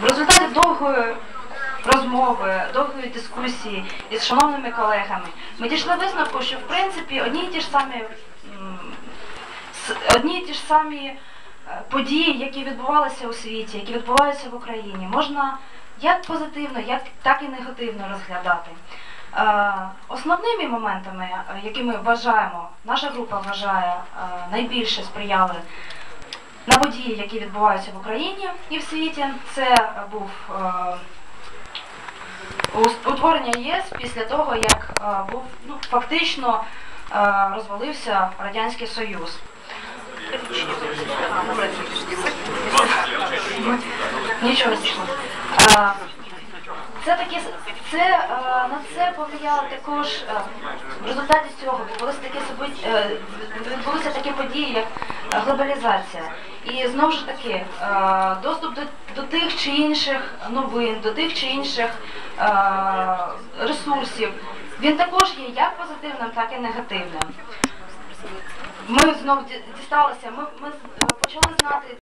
в результаті довгої розмови, довгої дискусії із шановними колегами, ми дійшли висновку, що в принципі одні і ті ж самі одні і ті ж самі е, події, які відбувалися у світі, які відбуваються в Україні, можна як позитивно, як так і негативно розглядати. Е, Основними моментами, е, які ми вважаємо, наша група вважає е, найбільше сприяли на події, які відбуваються в Україні і в світі, це був е, утворення ЄС після того, як е, був ну, фактично е, розвалився Радянський Союз. Нічого страшного. Це такі це е, на це повлияло також е, в результаті цього відбулися такі е, відбулися такі події, як глобалізація. І знову ж таки, доступ до, до тих чи інших новин, до тих чи інших ресурсів, він також є як позитивним, так і негативним. Ми знову дісталися, ми, ми почали знати